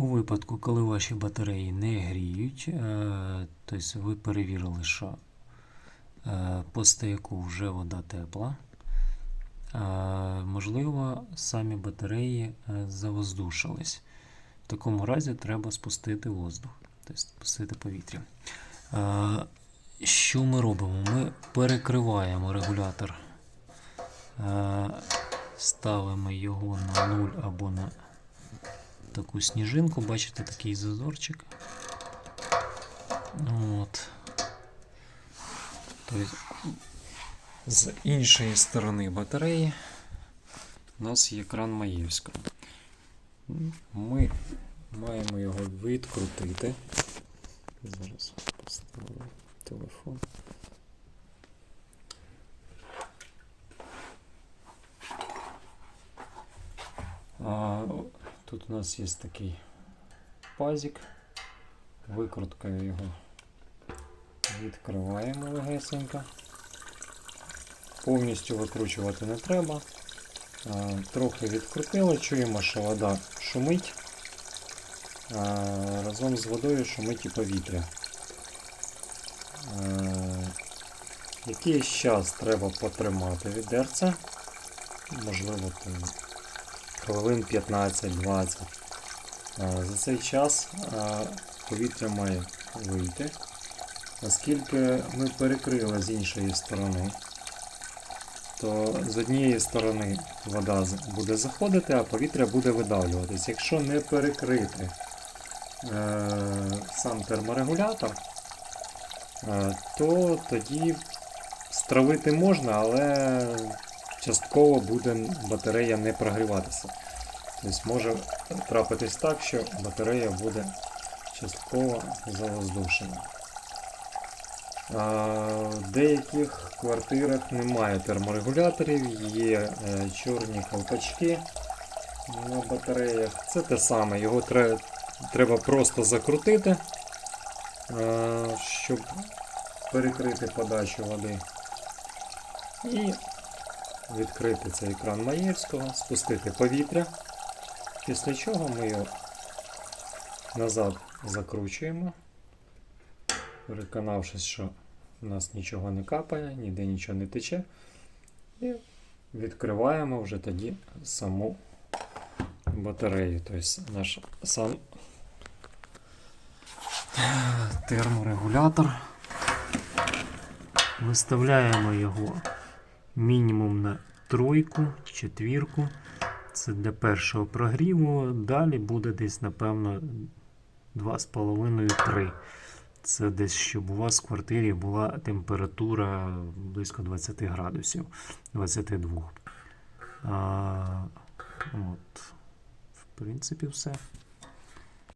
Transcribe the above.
У випадку, коли ваші батареї не гріють, е, тобто ви перевірили, що е, по стояку вже вода тепла, е, можливо, самі батареї завоздушились. В такому разі треба спустити воздух, тобто спустити повітря. Що ми робимо? Ми перекриваємо регулятор, ставимо його на 0 або на таку сніжинку, бачите, такий зазорчик. От. Тобто, з іншої сторони батареї у нас є кран Маєвського. Ми маємо його відкрутити. Зараз поставлю телефон. А, тут у нас є такий пазик. Викруткою його відкриваємо легесенько. Повністю викручувати не треба. Трохи відкрутили, чуємо, що вода шумить. Разом з водою шумить і повітря. Якийсь час треба потримати відерце. Можливо, там хвилин 15-20. За цей час повітря має вийти. Оскільки ми перекрили з іншої сторони, то з однієї сторони вода буде заходити, а повітря буде видавлюватись. Якщо не перекрити е, сам терморегулятор, е, то тоді стравити можна, але частково буде батарея не прогріватися. Тобто може трапитись так, що батарея буде частково завоздушена. В деяких квартирах немає терморегуляторів, є е, чорні колпачки на батареях. Це те саме, його треба просто закрутити, е, щоб перекрити подачу води. І відкрити цей кран Маєвського, спустити повітря, після чого ми його назад закручуємо, переконавшись, що у нас нічого не капає, ніде нічого не тече. І відкриваємо вже тоді саму батарею, тобто наш сам терморегулятор. Виставляємо його мінімум на тройку, четвірку. Це для першого прогріву. Далі буде десь, напевно, 2,5-3. Це десь, щоб у вас в квартирі була температура близько 20 градусів, 22. А, от. В принципі, все.